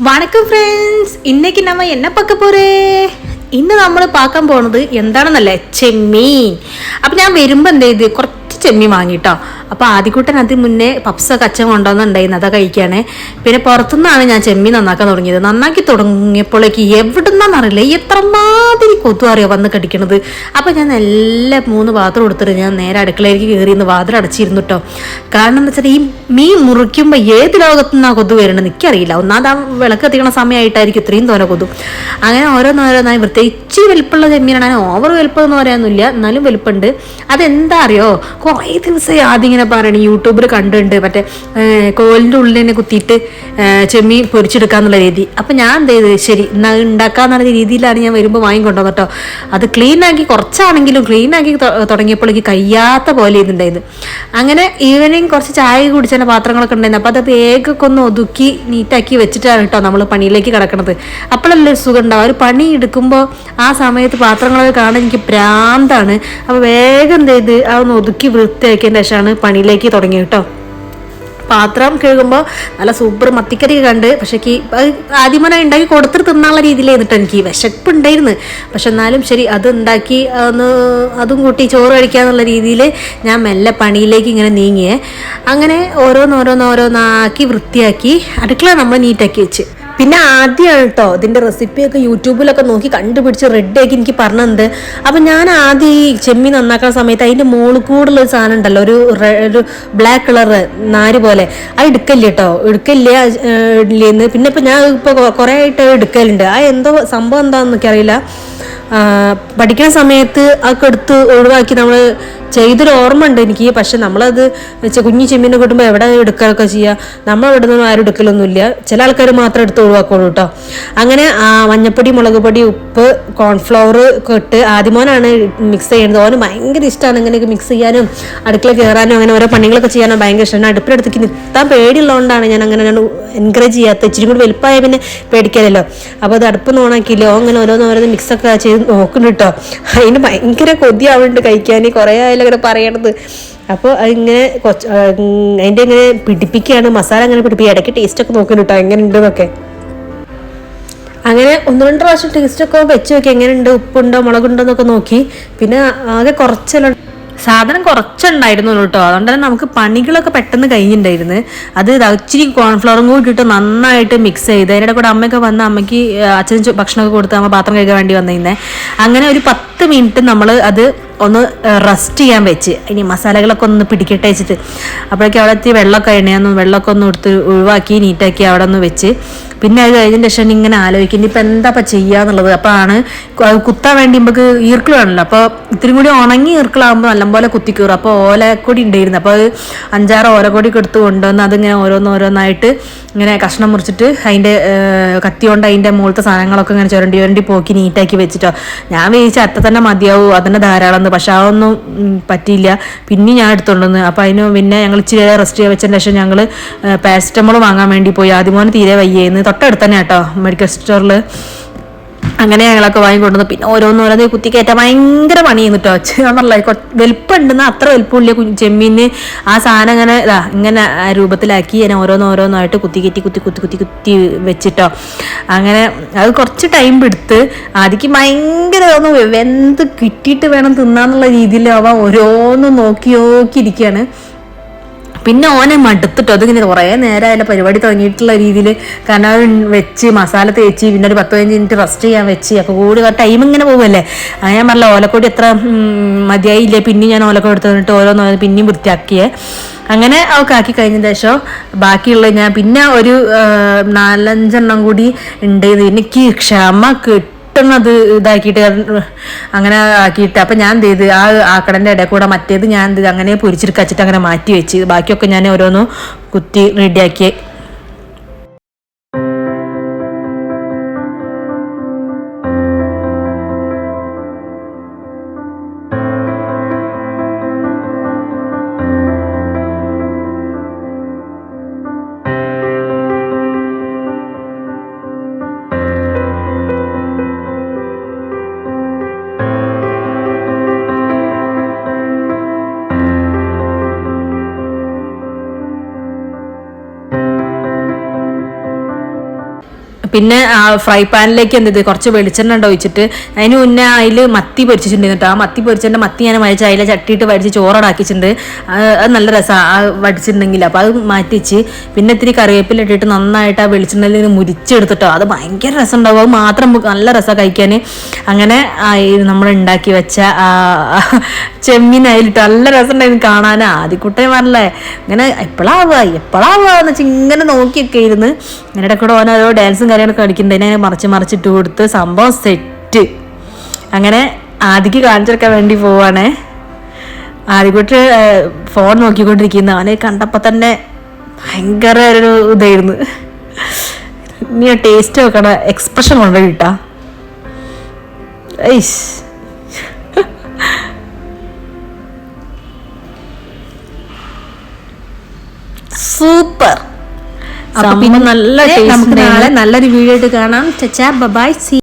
வணக்கம் ஃப்ரெண்ட்ஸ் இன்னைக்கு நம்ம என்ன பார்க்க போறே ഇന്ന് നമ്മൾ പാക്കാൻ പോണത് എന്താണെന്നല്ലേ ചെമ്മീൻ അപ്പം ഞാൻ വരുമ്പോൾ എന്ത് ചെയ്ത് കുറച്ച് ചെമ്മീൻ വാങ്ങിട്ടോ അപ്പോൾ ആദ്യക്കൂട്ടൻ അതിന് മുന്നേ പപ്സൊക്കെ അച്ഛൻ കൊണ്ടുവന്നുണ്ടായിരുന്നു അതൊക്കെ കഴിക്കുകയാണ് പിന്നെ പുറത്തുനിന്നാണ് ഞാൻ ചെമ്മീൻ നന്നാക്കാൻ തുടങ്ങിയത്. നന്നാക്കി തുടങ്ങിയപ്പോഴേക്ക് എവിടുന്നാന്നറിയില്ല എത്രമാതിരി കൊതു അറിയോ വന്ന് കടിക്കണത്. അപ്പോൾ ഞാൻ എല്ലാ മൂന്ന് പാത്രം എടുത്തിട്ട് ഞാൻ നേരെ അടുക്കളയിലേക്ക് കയറി ഇന്ന് വാതിൽ അടച്ചിരുന്നു കേട്ടോ കാരണം എന്താ വെച്ചാൽ ഈ മീൻ മുറിക്കുമ്പോൾ ഏത് ലോകത്തു നിന്നാണ് കൊതു വരേണ്ടത് എനിക്കറിയില്ല. ഒന്നാമത് ആ വിളക്ക് എത്തിക്കണ സമയമായിട്ടായിരിക്കും ഇത്രയും തോന്നെ കൊതു അങ്ങനെ ഓരോന്നോരോന്നായി പ്രത്യേകിച്ച് വലിപ്പമുള്ള ചെമ്മീനാണ്. ഓവർ വലിപ്പം എന്ന് പറയാനൊന്നുമില്ല. എന്നാലും വലിപ്പമുണ്ട്. അതെന്താ അറിയോ? കുറേ ദിവസമായി ആദ്യം ഇങ്ങനെ പറയണേ യൂട്യൂബിൽ കണ്ടിട്ടുണ്ട്. മറ്റേ കോലിന്റെ ഉള്ളിൽ തന്നെ കുത്തിയിട്ട് ചെമ്മീൻ പൊരിച്ചെടുക്കാന്നുള്ള രീതി. അപ്പം ഞാൻ എന്ത് ചെയ്ത്? ശരി എന്നാൽ ഉണ്ടാക്കാന്നുള്ള രീതിയിലാണ് ഞാൻ വരുമ്പോൾ വാങ്ങിക്കൊണ്ടോ കേട്ടോ. അത് ക്ലീനാക്കി കുറച്ചാണെങ്കിലും ക്ലീനാക്കി തുടങ്ങിയപ്പോൾ എനിക്ക് കഴിയാത്ത പോലെ ഇതുണ്ടായിരുന്നു അങ്ങനെ ഈവനിങ് കുറച്ച് ചായ കുടിച്ചതിന്റെ പാത്രങ്ങളൊക്കെ ഉണ്ടായിരുന്നു. അപ്പോൾ അത് വേഗമൊക്കെ ഒന്ന് ഒതുക്കി നീറ്റാക്കി വെച്ചിട്ടാണ് കേട്ടോ നമ്മൾ പണിയിലേക്ക് കിടക്കുന്നത് അപ്പോഴല്ലേ സുഖം ഉണ്ടാവും ഒരു പണി എടുക്കുമ്പോൾ ആ സമയത്ത് പാത്രങ്ങളൊക്കെ കാണാൻ എനിക്ക് പ്രാന്താണ്. അപ്പോൾ വേഗം എന്ത് ചെയ്ത്? അതൊന്ന് ഒതുക്കി വൃത്തിയാക്കിയതിന് ശേഷമാണ് പണിയിലേക്ക് തുടങ്ങി കേട്ടോ. പാത്രം കഴുകുമ്പോൾ നല്ല സൂപ്പർ മത്തിക്കറി കണ്ട്. പക്ഷേ കീ ആദ്യമനെ ആദ്യമേ ഉണ്ടാക്കി കൊടുത്തിട്ട് തിന്നാനുള്ള രീതിയിലായിരുന്നു എനിക്ക്. വിശപ്പ് ഉണ്ടായിരുന്നു പക്ഷെ എന്നാലും ശരി അത് ഉണ്ടാക്കി ഒന്ന് അതും കൂട്ടി ചോറ് കഴിക്കാന്നുള്ള രീതിയിൽ ഞാൻ മെല്ലെ പണിയിലേക്ക് ഇങ്ങനെ നീങ്ങിയേ. അങ്ങനെ ഓരോന്നോരോന്നോരോന്നാക്കി വൃത്തിയാക്കി അടുക്കള നമ്മൾ നീറ്റാക്കി വെച്ച്. പിന്നെ ആദ്യമാണ് കേട്ടോ ഇതിന്റെ റെസിപ്പിയൊക്കെ യൂട്യൂബിലൊക്കെ നോക്കി കണ്ടുപിടിച്ച് റെഡിയാക്കി എനിക്ക് പറഞ്ഞത്. അപ്പം ഞാൻ ആദ്യം ഈ ചെമ്മി നന്നാക്കുന്ന സമയത്ത് അതിന്റെ മുകളിൽ കൂടുതലൊരു സാധനം ഉണ്ടല്ലോ ഒരു ഒരു ബ്ലാക്ക് കളർ നാര് പോലെ. അത് എടുക്കല്ലേ കേട്ടോ എടുക്കല്ല ഇല്ലെന്ന് പിന്നെ ഇപ്പം ഞാൻ ഇപ്പോൾ കുറേ ആയിട്ട് എടുക്കലുണ്ട്. ആ എന്തോ സംഭവം എന്താണെന്ന് അറിയില്ല. പഠിക്കുന്ന സമയത്ത് അതൊക്കെ എടുത്ത് ഒഴിവാക്കി നമ്മൾ ചെയ്തൊരു ഓർമ്മ ഉണ്ട് എനിക്ക്. പക്ഷെ നമ്മളത് കുഞ്ഞു ചെമ്മീനെ കിട്ടുമ്പോൾ എവിടെ എടുക്കുകയൊക്കെ ചെയ്യുക? നമ്മൾ ഇവിടെ നിന്നും ആരും എടുക്കലൊന്നുമില്ല. ചില ആൾക്കാർ മാത്രം എടുത്ത് ഒഴിവാക്കുള്ളൂ കേട്ടോ. അങ്ങനെ മഞ്ഞപ്പൊടി മുളക് പൊടി ഉപ്പ് കോൺഫ്ലവർ കെട്ട് ആദ്യമോനാണ് മിക്സ് ചെയ്യുന്നത്. ഓന് ഭയങ്കര ഇഷ്ടമാണ് ഇങ്ങനെയൊക്കെ മിക്സ് ചെയ്യാനും അടുക്കള കയറാനും അങ്ങനെ ഓരോ പണികളൊക്കെ ചെയ്യാനും ഭയങ്കര ഇഷ്ടമാണ് അടുപ്പിനടുത്തേക്ക് നിർത്താൻ പേടിയുള്ളതുകൊണ്ടാണ് ഞാൻ അങ്ങനെ ഞാൻ എൻകറേജ് ചെയ്യാത്ത ഇച്ചിരി കൂടി വലുപ്പമായ പിന്നെ പേടിക്കാനല്ലോ അപ്പോൾ അത് അടുപ്പ് നോണാക്കിയില്ലോ അങ്ങനെ ഓരോന്ന് ഓരോന്ന് മിക്സൊക്കെ ചെയ്ത് നോക്കുന്നുണ്ട് കേട്ടോ. അതിന് ഭയങ്കര കൊതിയാവുന്നുണ്ട് കഴിക്കാൻ. കുറേ ആയാലും അങ്ങനെ പറയണത്. അപ്പോൾ ഇങ്ങനെ കൊച്ച് അതിന്റെ ഇങ്ങനെ പിടിപ്പിക്കുകയാണ്. മസാല അങ്ങനെ പിടിപ്പിക്കുക. ഇടയ്ക്ക് ടേസ്റ്റൊക്കെ നോക്കി കേട്ടോ എങ്ങനെ ഉണ്ടെന്നൊക്കെ അങ്ങനെ ഒന്ന് രണ്ട് പ്രാവശ്യം ടേസ്റ്റൊക്കെ വെച്ച് നോക്കി. എങ്ങനെയുണ്ട്? ഉപ്പുണ്ടോ? മുളകുണ്ടോ എന്നൊക്കെ നോക്കി. പിന്നെ ആകെ കുറച്ചെല്ലാം. സാധനം കുറച്ചുണ്ടായിരുന്നു കേട്ടോ. അതുകൊണ്ട് തന്നെ നമുക്ക് പണികളൊക്കെ പെട്ടെന്ന് കഴിഞ്ഞിട്ടുണ്ടായിരുന്നു. അത് ഇച്ചിരി കോൺഫ്ലവറും കൂടി ഇട്ട് നന്നായിട്ട് മിക്സ് ചെയ്ത്. അതിന്റെ കൂടെ അമ്മയൊക്കെ വന്ന് അമ്മയ്ക്ക് അച്ഛൻ ഭക്ഷണമൊക്കെ കൊടുത്ത് അമ്മ പാത്രം കഴിക്കാൻ വേണ്ടി വന്നിരുന്നേ. അങ്ങനെ ഒരു പത്ത് മിനിറ്റ് നമ്മൾ അത് ഒന്ന് റെസ്റ്റ് ചെയ്യാൻ വെച്ച്. ഇനി മസാലകളൊക്കെ ഒന്ന് പിടിക്കട്ടെ വെച്ചിട്ട്. അപ്പോഴേക്കും അവിടെ എത്തി വെള്ളമൊക്കെ എണ്ണയാന്ന് വെള്ളമൊക്കെ ഒന്ന് എടുത്ത് ഒഴിവാക്കി നീറ്റാക്കി അവിടെ ഒന്ന് വെച്ച്. പിന്നെ അത് കഴിഞ്ഞതിന് ശേഷം ഇങ്ങനെ ആലോചിക്കും. ഇനിയിപ്പോൾ എന്താ ഇപ്പം ചെയ്യാന്നുള്ളത്? അപ്പോൾ ആണ് കുത്താൻ വേണ്ടി നമുക്ക് ഈർക്കിൾ വേണമല്ലോ അപ്പോൾ ഇത്തിരി കൂടി ഉണങ്ങി ഈർക്കിളാകുമ്പോൾ നല്ലപോലെ കുത്തി കയറും അപ്പോൾ ഓലക്കൊടി ഉണ്ടായിരുന്നു. അപ്പോൾ അത് അഞ്ചാറ് ഓലക്കൊടി എടുത്ത് കൊണ്ടുവന്ന് അതിങ്ങനെ ഓരോന്നോരോന്നായിട്ട് ഇങ്ങനെ കഷ്ണം മുറിച്ചിട്ട് അതിന്റെ കത്തി കൊണ്ട് അതിന്റെ മുകളിലത്തെ സാധനങ്ങളൊക്കെ ഇങ്ങനെ ചുരണ്ടി ചുരണ്ടി പോക്കി നീറ്റാക്കി വെച്ചിട്ടോ. ഞാൻ വിചാരിച്ച അത്ത തന്നെ മതിയാവും അതന്നെ ധാരാളം എന്ന്. പക്ഷെ അതൊന്നും പറ്റിയില്ല. പിന്നെ ഞാൻ എടുത്തോണ്ടെന്ന് അപ്പോൾ അതിന് പിന്നെ ഞങ്ങൾ ഇച്ചിരി റെസ്റ്റ് ചെയ്യാൻ വെച്ചതിന് ശേഷം ഞങ്ങൾ പാരസിറ്റമോൾ വാങ്ങാൻ വേണ്ടി പോയി. ആദ്യമോന് തീരെ വയ്യേന്ന്. തൊട്ടടുത്ത് തന്നെ കേട്ടോ മെഡിക്കൽ സ്റ്റോറിൽ അങ്ങനെ ഞങ്ങളൊക്കെ വാങ്ങിക്കൊണ്ടുവന്നു. പിന്നെ ഓരോന്നോരോന്നേ കുത്തി കയറ്റാൻ ഭയങ്കര പണി കേട്ടോ പറഞ്ഞില്ല വലിപ്പം ഉണ്ടെന്ന് അത്ര വലിപ്പമില്ല ചെമ്മീന് ആ സാധനം അങ്ങനെ ഇതാ ഇങ്ങനെ രൂപത്തിലാക്കി ഞാൻ ഓരോന്നോരോന്നായിട്ട് കുത്തി കയറ്റി കുത്തി കുത്തി കുത്തി കുത്തി വെച്ചിട്ടോ. അങ്ങനെ അത് കുറച്ച് ടൈം എടുത്ത് ആദ്യക്ക് ഭയങ്കര ഒന്ന് വെന്ത് കിട്ടിയിട്ട് വേണം തിന്നാന്നുള്ള രീതിയിലാവാം ഓരോന്നും നോക്കി നോക്കി ഇരിക്കുകയാണ് പിന്നെ ഓനെ മടുത്തിട്ടോ അതിങ്ങനെ കുറേ നേരമായാലും പരിപാടി തുടങ്ങിയിട്ടുള്ള രീതിയിൽ കാരണം വെച്ച് മസാല തേച്ച് പിന്നെ ഒരു പത്ത് പതിനഞ്ച് മിനിറ്റ് റെസ്റ്റ് ചെയ്യാൻ വെച്ച് അപ്പോൾ കൂടി ടൈം ഇങ്ങനെ പോകുമല്ലേ അത് ഞാൻ പറഞ്ഞ ഓലക്കോടി എത്ര മതിയായില്ലേ? പിന്നെ ഞാൻ ഓലക്കോടി എടുത്ത് തന്നിട്ട് ഓരോന്ന് പിന്നെയും വൃത്തിയാക്കിയേ. അങ്ങനെ ഒക്കെ ആക്കി കഴിഞ്ഞ ശേഷം ബാക്കിയുള്ള ഞാൻ പിന്നെ ഒരു നാലഞ്ചെണ്ണം കൂടി ഉണ്ട്. എനിക്ക് ക്ഷമ കിട്ടും. പെട്ടെന്നത് ഇതാക്കിയിട്ട് അങ്ങനെ ആക്കിയിട്ട് അപ്പം ഞാൻ എന്ത് ചെയ്ത്? ആ ആക്കടന്റെ ഇടയിൽ കൂടെ മറ്റേത് ഞാൻ എന്ത് ചെയ്ത്? അങ്ങനെ പൊരിച്ചിട്ട് കച്ചിട്ട് അങ്ങനെ മാറ്റി വെച്ച്. ബാക്കിയൊക്കെ ഞാൻ ഓരോന്ന് കുത്തി റെഡിയാക്കി പിന്നെ ഫ്രൈ പാനിലേക്ക് എന്ത് കുറച്ച് വെളിച്ചെണ്ണ ഒഴിച്ചിട്ട് അതിന് മുന്നേ അതിൽ മത്തി പൊരിച്ചിട്ടുണ്ടായിരുന്നു ആ മത്തി പൊരിച്ചതിന്റെ മത്തി ഞാൻ മരിച്ച അതിലെ ചട്ടിയിട്ട് വടിച്ച് ചോറടാക്കിയിട്ടുണ്ട്. അത് നല്ല രസമാണ് വടിച്ചിട്ടുണ്ടെങ്കിൽ അപ്പോൾ അത് മാറ്റിച്ച് പിന്നെ ഇത്തിരി കറിവേപ്പില ഇട്ടിട്ട് നന്നായിട്ട് ആ വെളിച്ചെണ്ണയിൽ നിന്ന് മുരിച്ചെടുത്തിട്ടോ അത് ഭയങ്കര രസം ഉണ്ടാവും അത് മാത്രം നല്ല രസമാണ് കഴിക്കാൻ അങ്ങനെ നമ്മൾ ഉണ്ടാക്കി വെച്ച ചെമ്മീൻ അതിലിട്ട് നല്ല രസം ഉണ്ടായിരുന്നു കാണാൻ ആദ്യക്കുട്ടേ പറഞ്ഞല്ലേ ഇങ്ങനെ എപ്പോഴാവുക എപ്പോഴാവുക എന്ന് വെച്ചാൽ ഇങ്ങനെ നോക്കിയൊക്കെ ഇരുന്ന്. ഇങ്ങനെ ഓരോ ഓരോ ഡാൻസും കാര്യങ്ങളൊക്കെ കളിക്കുന്നുണ്ട് അതിനെ മറിച്ച് മറിച്ചിട്ട് കൊടുത്ത് സംഭവം സെറ്റ് അങ്ങനെ ആദിക്ക് കാണിച്ചെടുക്കാൻ വേണ്ടി പോവാണേ. ആദ്യക്കോട്ട് ഫോൺ നോക്കിക്കൊണ്ടിരിക്കുന്ന. അവനെ കണ്ടപ്പോൾ തന്നെ ഭയങ്കര ഒരു ഇതായിരുന്നു. നീ ടേസ്റ്റ് നോക്കണ എക്സ്പ്രഷൻ കൊണ്ട് കിട്ടാ. ഐസ്. സൂപ്പർ. അപ്പൊ പിന്നെ നല്ല നമുക്ക് നാളെ നല്ലൊരു വീഡിയോ ആയിട്ട് കാണാം. ചച്ചാ ബബായ് സി